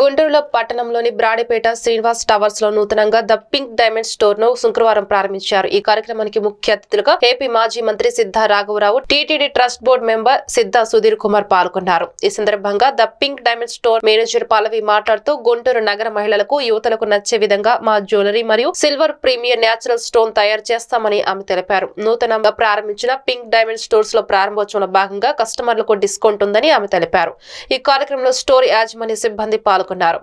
గుంటూరులో పట్టణంలోని బ్రాడిపేట శ్రీనివాస్ టవర్స్లో నూతనంగా ద పింక్ డైమండ్ స్టోర్ను శుక్రవారం ప్రారంభించారు. ఈ కార్యక్రమానికి ముఖ్య అతిథులుగా ఏపీ మాజీ మంత్రి సిద్ధా రాఘవరావు TTD trust board member Siddha Sudheer Kumar పాల్గొన్నారు. ఈ సందర్భంగా the pink diamond store manager Pallavi మాట్లాడుతూ గుంటూరు నగర మహిళలకు యువతలకు నచ్చే విధంగా మా జ్యువెలరీ మరియు సిల్వర్ ప్రీమియర్ న్యాచురల్ స్టోన్ తయారు చేస్తామని ఆమె తెలిపారు. నూతనంగా ప్రారంభించిన పింక్ డైమండ్ స్టోర్స్లో ప్రారంభోత్సవంలో భాగంగా కస్టమర్లకు డిస్కౌంట్ ఉందని ఆమె తెలిపారు. ఈ కార్యక్రమంలో స్టోర్ యాజమాన్య సిబ్బంది పాల్గొన్నారు. పాల్గొన్నారు.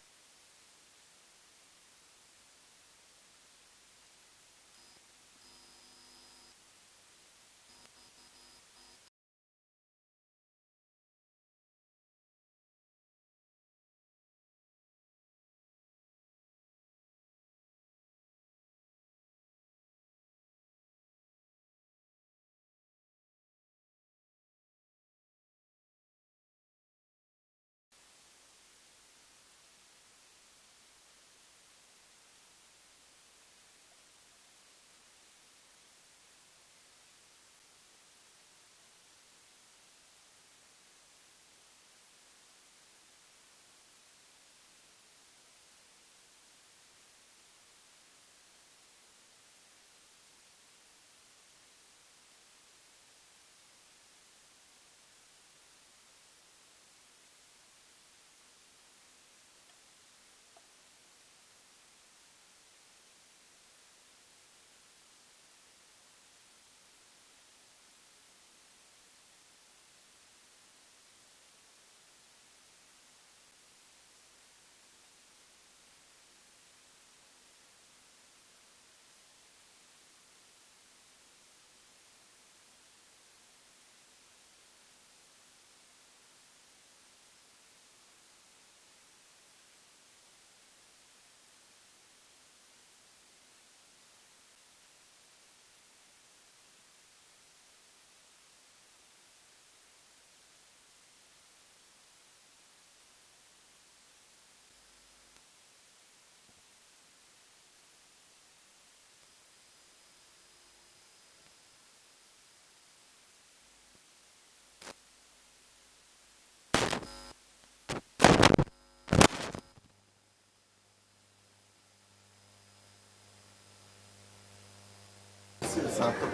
సార్తో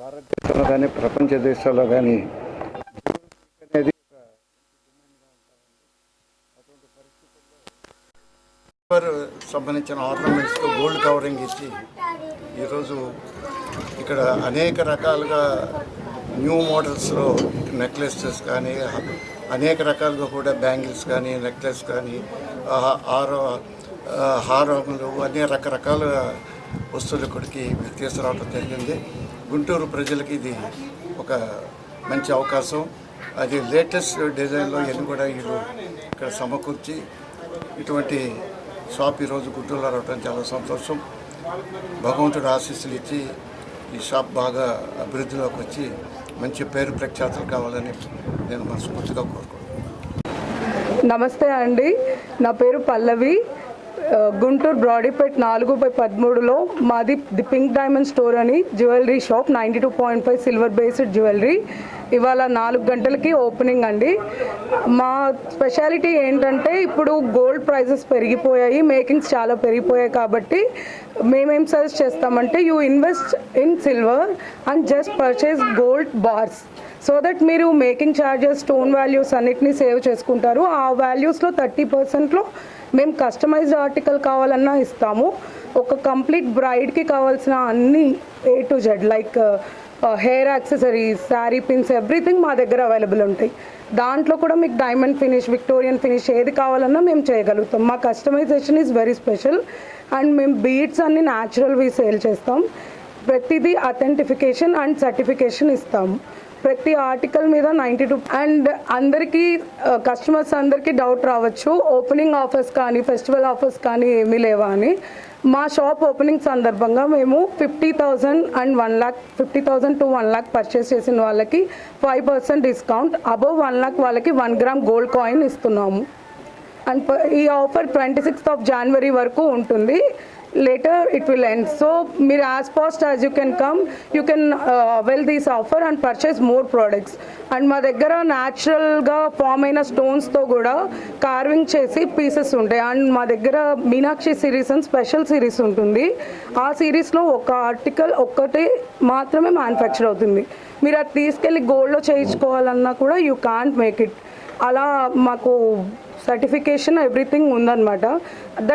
భారతదేశంలో కానీ ప్రపంచ దేశాల్లో కానీ అనేది సంబంధించిన ఆర్నమెంట్స్తో గోల్డ్ కవరింగ్ ఇచ్చి ఈరోజు ఇక్కడ అనేక రకాలుగా న్యూ మోడల్స్లో నెక్లెసెస్ కానీ అనేక రకాలుగా కూడా బ్యాంగిల్స్ కానీ నెక్లెస్ కానీ ఆరో హారములు అన్ని రకరకాల వస్తువులు ఇక్కడికి తీసుకురావడం జరిగింది. గుంటూరు ప్రజలకి ఇది ఒక మంచి అవకాశం. అది లేటెస్ట్ డిజైన్లో ఇవన్నీ కూడా వీళ్ళు ఇక్కడ సమకూర్చి ఇటువంటి షాప్ ఈరోజు గుంటూరులో రావడం చాలా సంతోషం. భగవంతుడు ఆశీస్సులు ఇచ్చి ఈ షాప్ బాగా అభివృద్ధిలోకి వచ్చి మంచి పేరు ప్రఖ్యాతులు కావాలని నేను మనస్ఫూర్తిగా కోరుకుంటున్నాను. నమస్తే అండి. నా పేరు పల్లవి. గుంటూరు బ్రాడీపేట్ నాలుగు బై పదమూడులో మాది ది పింక్ డైమండ్ స్టోర్ అని jewellery shop ninety two point five silver based jewellery. ఇవాళ నాలుగు గంటలకి ఓపెనింగ్ అండి. మా స్పెషాలిటీ ఏంటంటే ఇప్పుడు గోల్డ్ ప్రైజెస్ పెరిగిపోయాయి మేకింగ్స్ చాలా పెరిగిపోయాయి కాబట్టి మేమేం సజెస్ట్ చేస్తామంటే you invest in silver and just purchase gold bars. So that మీరు మేకింగ్ ఛార్జెస్ స్టోన్ వాల్యూస్ అన్నిటినీ సేవ్ చేసుకుంటారు. ఆ వాల్యూస్లో థర్టీ పర్సెంట్లో మేము కస్టమైజ్డ్ ఆర్టికల్ కావాలన్నా ఇస్తాము. ఒక కంప్లీట్ బ్రైడ్కి కావాల్సిన అన్ని A to Z like hair accessories sari pins everything మా దగ్గర అవైలబుల్ ఉంటాయి. దాంట్లో కూడా మీకు డైమండ్ ఫినిష్ విక్టోరియన్ ఫినిష్ ఏది కావాలన్నా మేము చేయగలుగుతాం. మా customization is very special and మేము బీట్స్ అన్ని న్యాచురల్వి సేల్ చేస్తాం. ప్రతిదీ అథెంటిఫికేషన్ అండ్ సర్టిఫికేషన్ ఇస్తాము ప్రతి ఆర్టికల్ మీద నైంటీ టూ అండ్ అందరికీ కస్టమర్స్ అందరికీ డౌట్ రావచ్చు. ఓపెనింగ్ ఆఫర్స్ కానీ ఫెస్టివల్ ఆఫర్స్ కానీ ఏమీ లేవా అని. మా షాప్ ఓపెనింగ్ సందర్భంగా మేము fifty thousand and one lakh fifty thousand to one lakh purchase చేసిన వాళ్ళకి five percent discount above one lakh వాళ్ళకి వన్ గ్రామ్ గోల్డ్ కాయిన్ ఇస్తున్నాము. అండ్ ప- ఈ offer twenty sixth of January వరకు ఉంటుంది. Later it will end so మీరు as fast as you can come you can avail these offer and purchase more products and మా దగ్గర న్యాచురల్గా form అయిన స్టోన్స్తో కూడా కార్వింగ్ చేసి పీసెస్ ఉంటాయి. అండ్ మా దగ్గర మీనాక్షి సిరీస్ అని స్పెషల్ సిరీస్ ఉంటుంది. ఆ సిరీస్లో ఒక ఆర్టికల్ ఒక్కటి మాత్రమే మ్యానుఫ్యాక్చర్ అవుతుంది. మీరు అది తీసుకెళ్ళి గోల్డ్లో చేయించుకోవాలన్నా కూడా యూ కాంట్ మేక్ ఇట్ అలా మాకు సర్టిఫికేషన్ ఎవ్రీథింగ్ ఉందన్నమాట. దట్